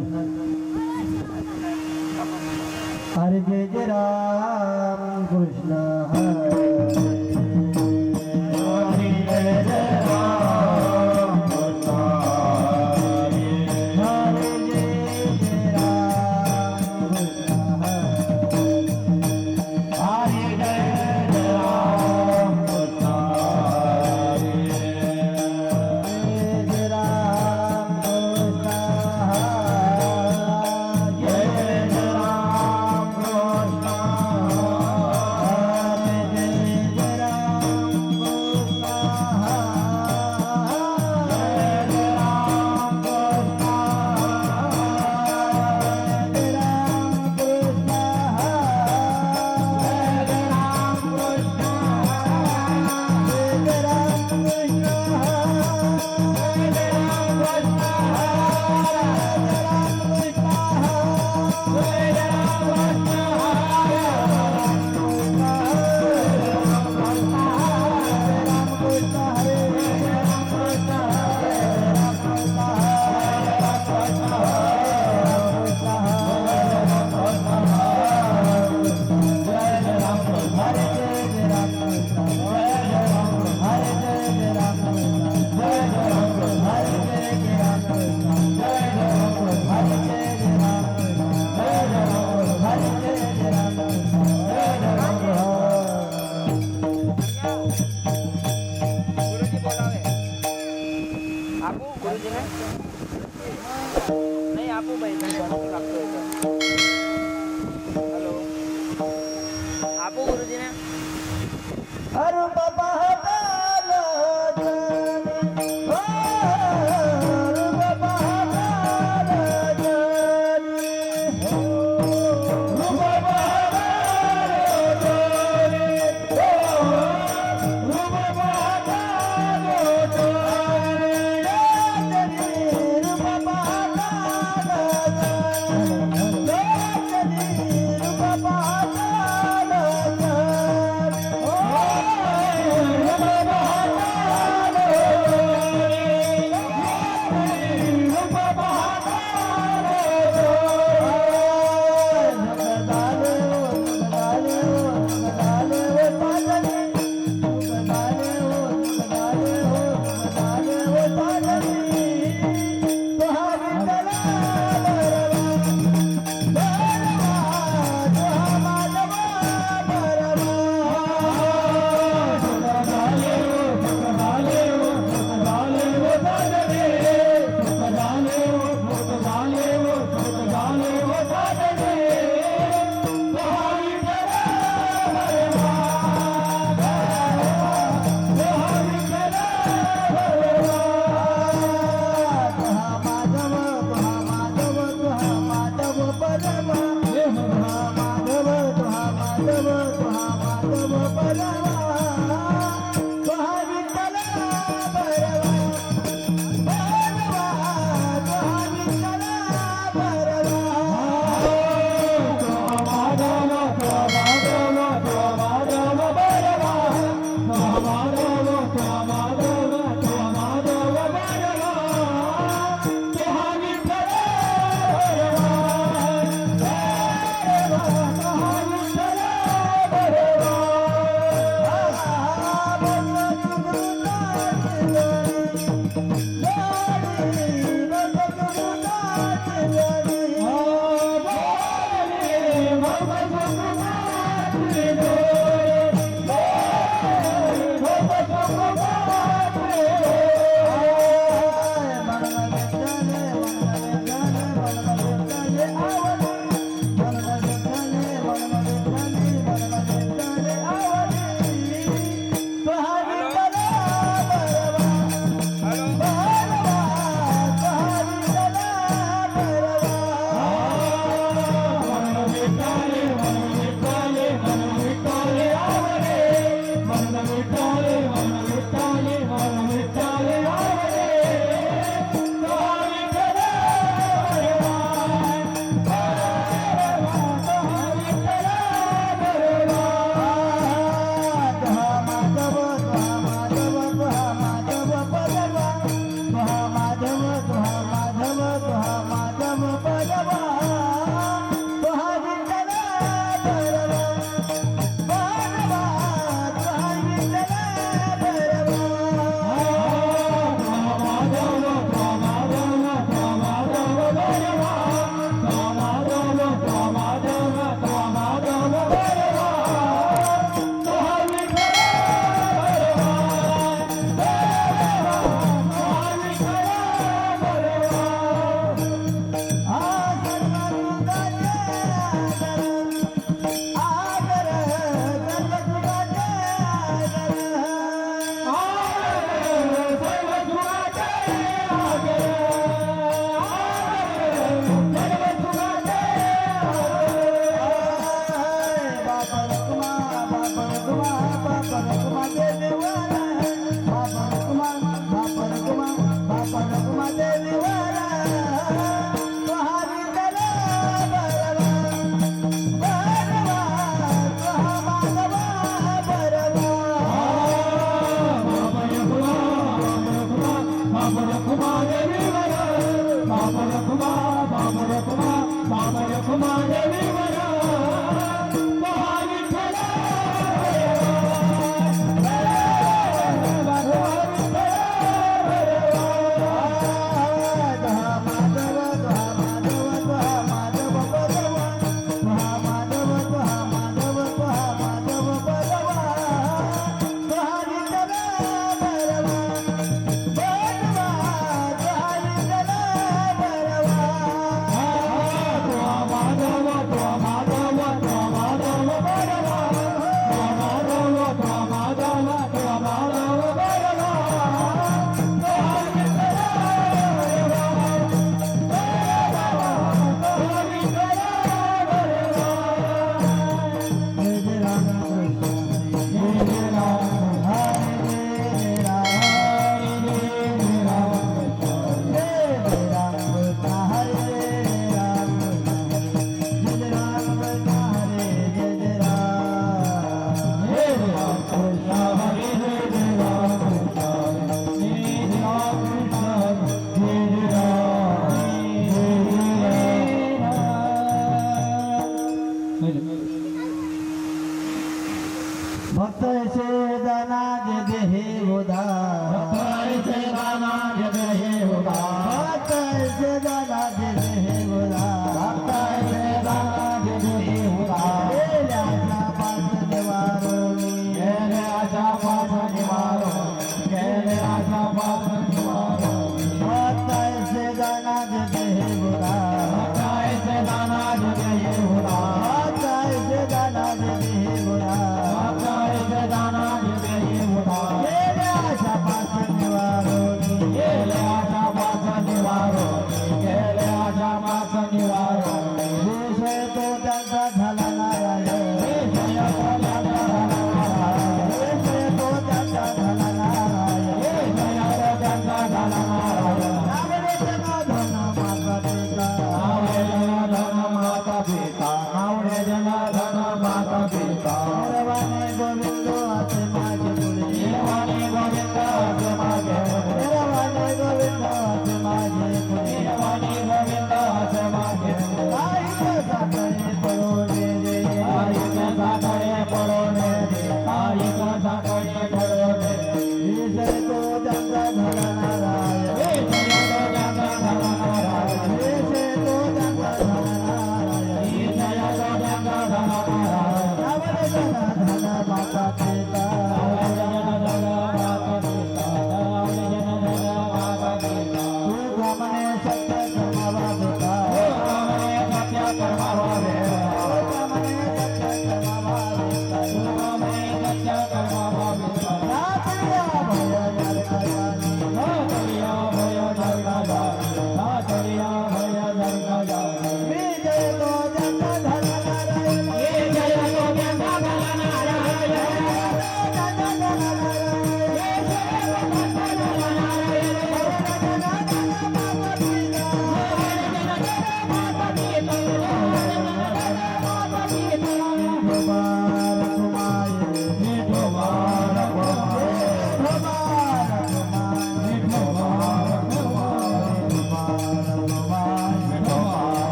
म्हण हरे जय जय राम कृष्ण। આપું ગુરુજીને નહીં આપું ભાઈ તમે નથી ગુરુજીને. અરે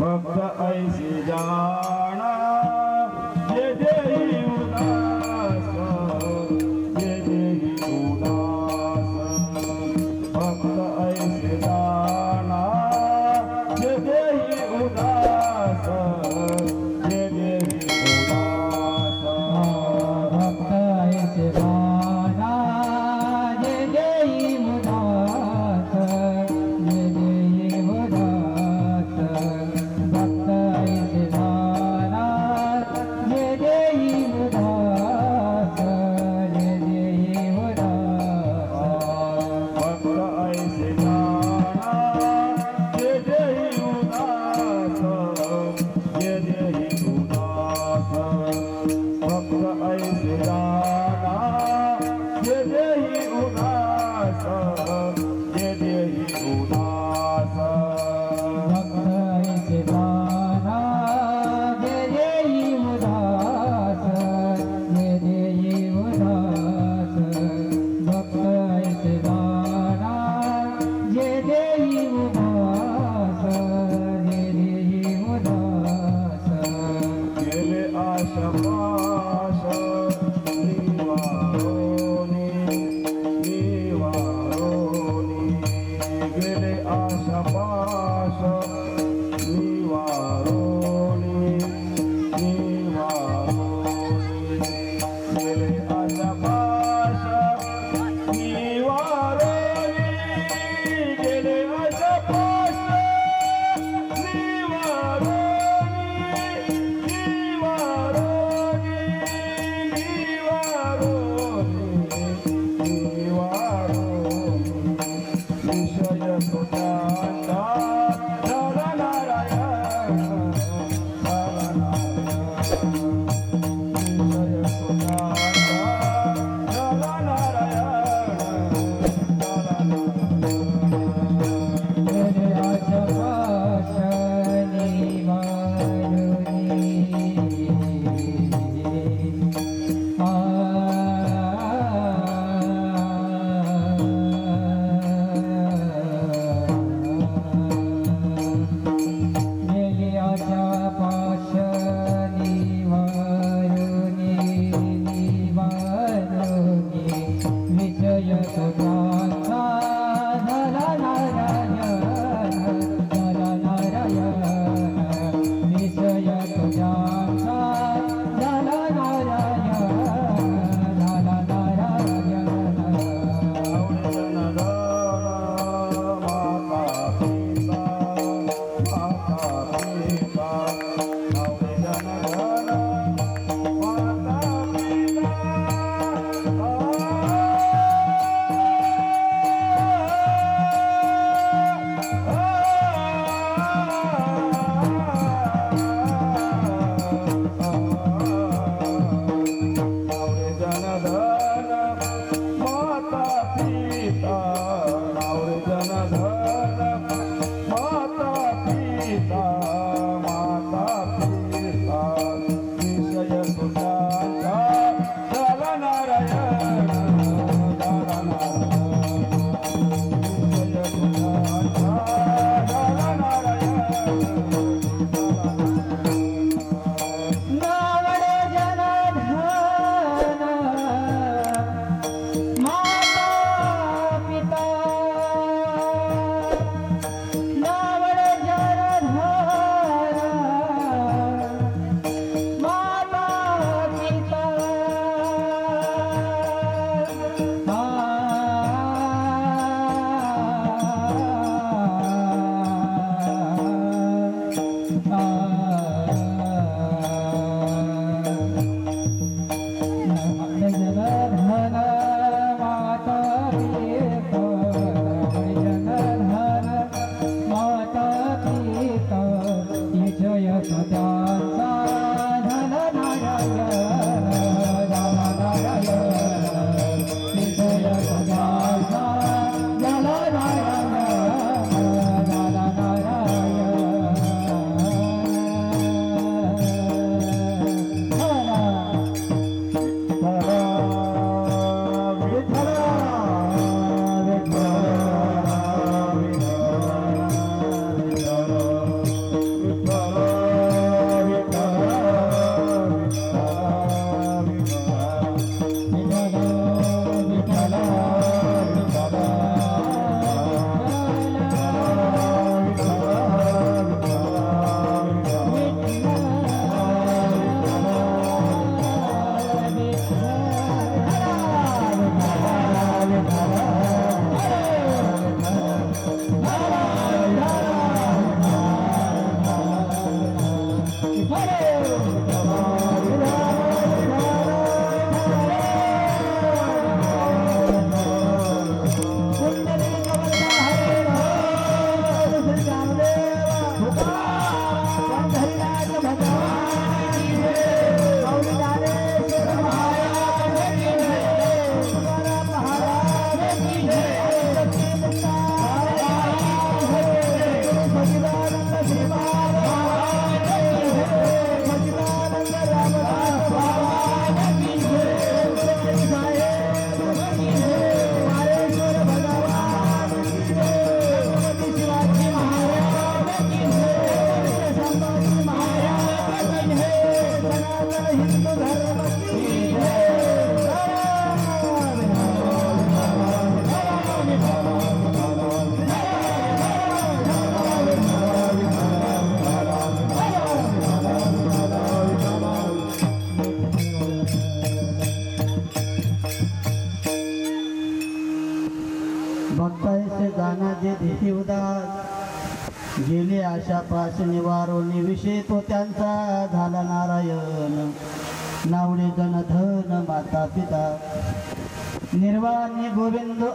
भक्त ऐसी जाणा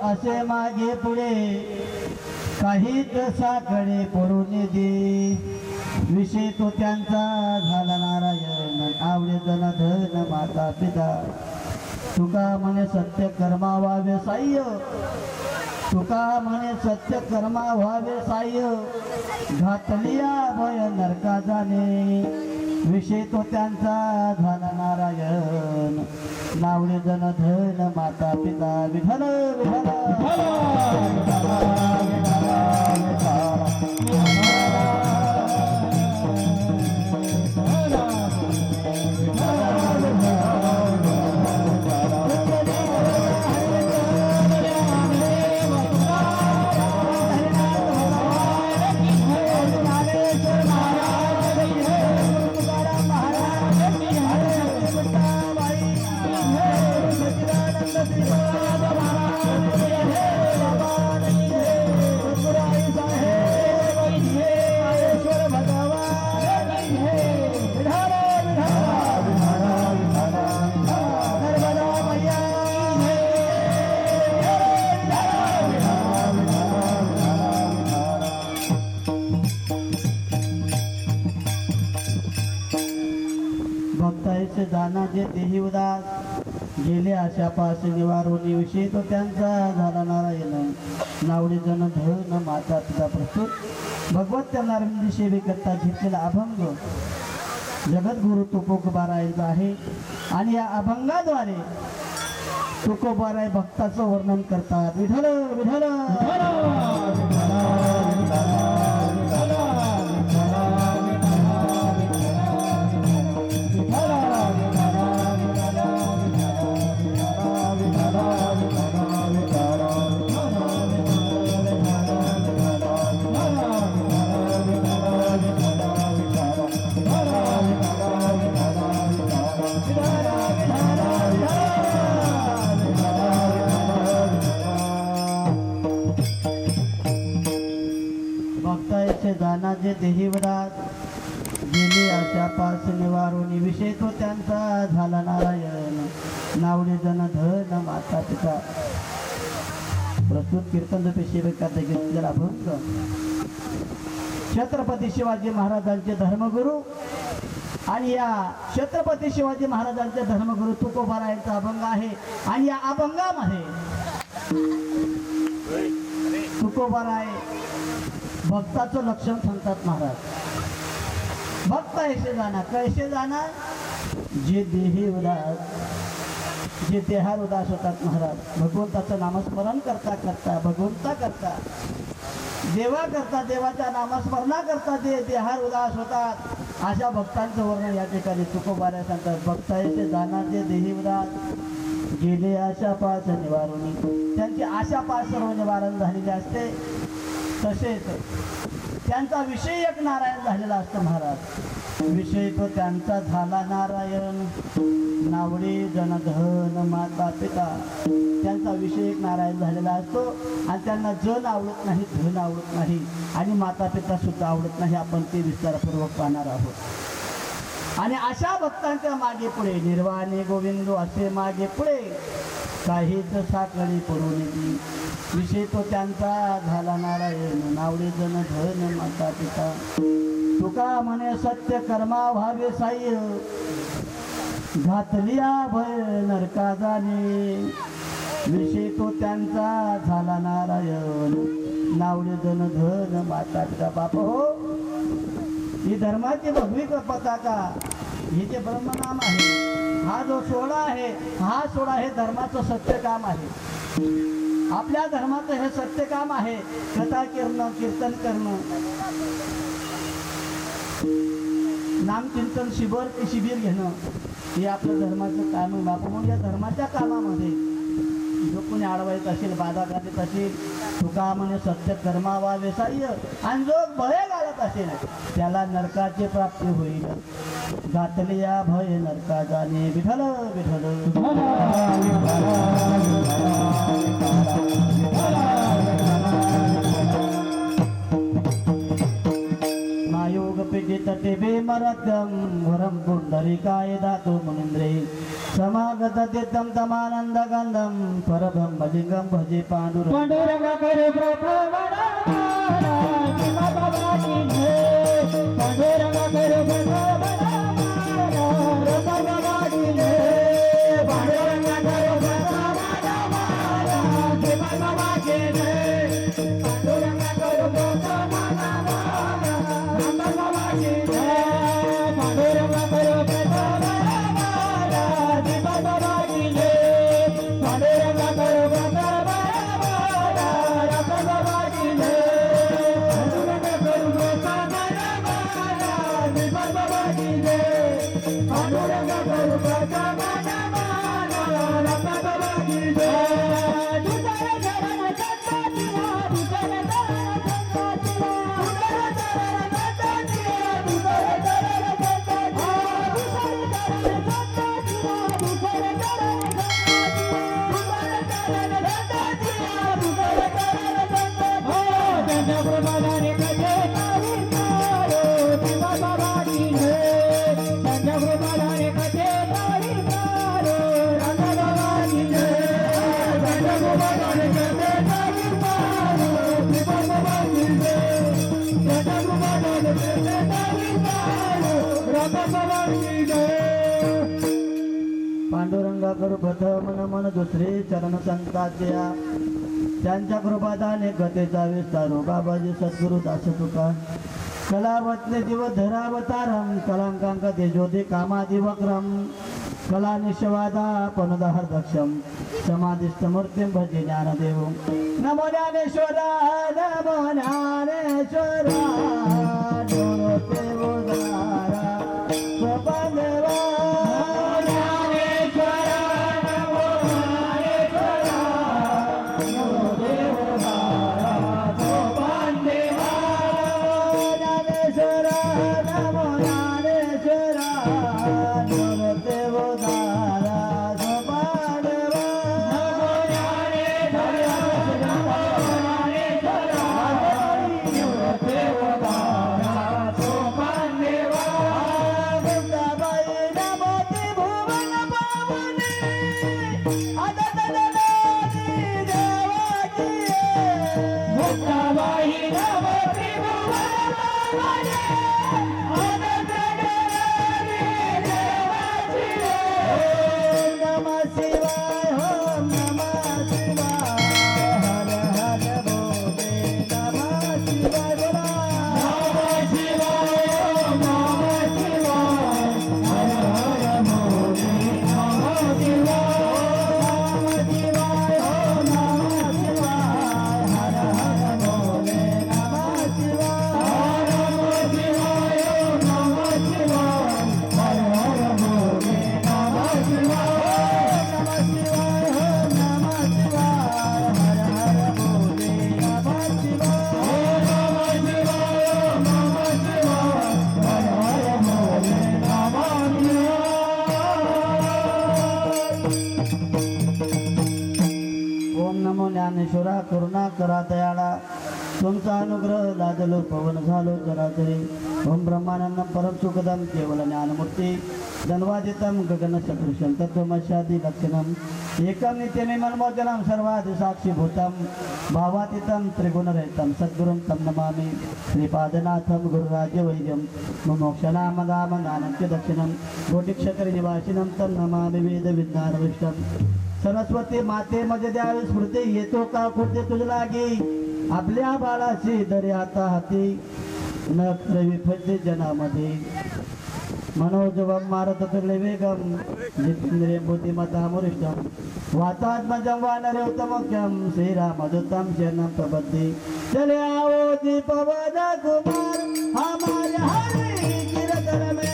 असे मागे पुढे काही साकडे पडून दे. विषय तो त्यांचा झाला नारायण आवडे जन धन माता पिता. तुका म्हणे सत्य कर्मा व्हावे साह्य. तुका म्हणे सत्य कर्मा व्हावे साह्य. घातलिया भय नरका जाणे. विषय तो त्यांचा झाला नारायण. नावडे जन धन माता पिता विठल विठल तो त्यांचा झाला नारायण. नावडे धळ न माता पिता प्रस्तुत. भगवत त्या नारविंदी सेवेकरता घेतलेला अभंग. जगद्गुरु तुकोबारायांचा आहे. आणि या अभंगाद्वारे तुकोबाराय भक्ताचं वर्णन करतात. विठल विठल देहीवडात गेले आशा पास निवारून विषय तो त्यांचा झाला नारायण. नावडे जन धन माता पिता. प्रस्तुत कीर्तन पेशेबेकात घेतलेला अभंग. छत्रपती शिवाजी महाराजांचे धर्मगुरू आणि या छत्रपती शिवाजी महाराजांचे धर्मगुरू तुकोबारायांचा अभंग आहे आणि या अभंगामध्ये तुकोबाराय भक्ताचं लक्षण सांगतात महाराज. भक्त ऐसे जाणार? कैसे जाणार? जे देही उदास जे देहार उदास होतात महाराज. भगवंताचं नामस्मरण करता करता भगवंता करता. देवा करता देवाच्या नामस्मरणा करता जे देहार उदास होतात अशा भक्तांचं वर्णन या ठिकाणी तुकोबाऱ्या सांगतात. भक्तायचे जाणार? जे देही उदास. गेले आशा पास निवारून त्यांची आशा पास सर्व निवारण झालेली असते. तसेच त्यांचा विषय एक नारायण झालेला असतो महाराज. विषय तो त्यांचा झाला नारायण. नावडे जनधन माता पिता. त्यांचा विषय एक नारायण झालेला असतो आणि त्यांना जन आवडत नाही धन आवडत नाही आणि माता पिता सुद्धा आवडत नाही आपण ते विस्तारपूर्वक पाहणार आहोत. आणि अशा भक्तांच्या मागे पुढे निर्वाणे गोविंदो असे मागे पुढे काहीच साखळी पडून येते विषय तो त्यांचा झाला नारायण. नावडे जन धन माता पिता. तुका म्हणे सत्य कर्मा व्हावे साई घातलिया भय नरका जाणे विषय तो त्यांचा झाला नारायण. नावडे जन धन माता पिता. बाप हो. ही धर्माची भगवी पताका हे जे ब्रह्मनाम आहे हा जो सोहळा आहे हा सोहळा हे धर्माचं सत्य काम आहे. आपल्या धर्माचं हे सत्य काम आहे कथा करणं कीर्तन करणं. नामकीर्तन शिबिर शिबिर घेणं हे आपलं धर्माचं काम आहे. बापू मग या धर्माच्या कामामध्ये जो कोणी अडवायत असेल बाधा घालत असेल तुका म्हणे सत्य कर्मावा व्यवसाय आणि जो भय घालत असेल त्याला नरकाची प्राप्ती होईल. घातलिया भय नरका जाणे विठल विठल मायोग पीडित टिबे मरद्यम वरम पुंडलिकाय दातु मुनिंद्रे। समागत तीर्थम तमानंद गंधम परब्रह्मलिंगम भजे पांडुर पांडुरंग करे करू प्रथम मन मन दुसरे चरण संताच्या त्यांच्या कृपादाने गतेचा विस्तारो बाबाजी सद्गुरु दास तुका. कलावतने दिव धरावतारम कलांकांक तेजोदे कामादि वक्रम. कला निशवादा पनुदहर दक्षम समाधिस्थ मूर्तिम भजे ज्ञानदेव. नमो ज्ञानेश्वरा नमो ज्ञानेश्वरा. ज्ञानमूर्ती धन्वादितम तत्त्वमशादि सदृशम तत्वमशादी लक्षणम एकम नित्यमे मनमोचनम सर्वादि साक्षीभूतम सद्गुरुं तं नमामि। श्रीपादनाथं गुरुराज्यवैद्यं। मुमोक्षनामदाम दानस्य दक्षिणं कोटिक्षत्रनिवासिनं तं नमामि वेदविज्ञानविष्टं। सरस्वती माते मध्ये द्यावी येतो का कुठे तुझ लागी आपल्या बाळाशी दरी हाती न विफते जनामध्ये मनोजवं मारत तुर्ले वेगं जितेंद्रिय बुद्धिमतामुरिष्टं वातात्मजं वानरयुतमुख्यं श्रीरामदूतं शरणं प्रपद्ये चले आओ दीपवन कुमार हमारे हर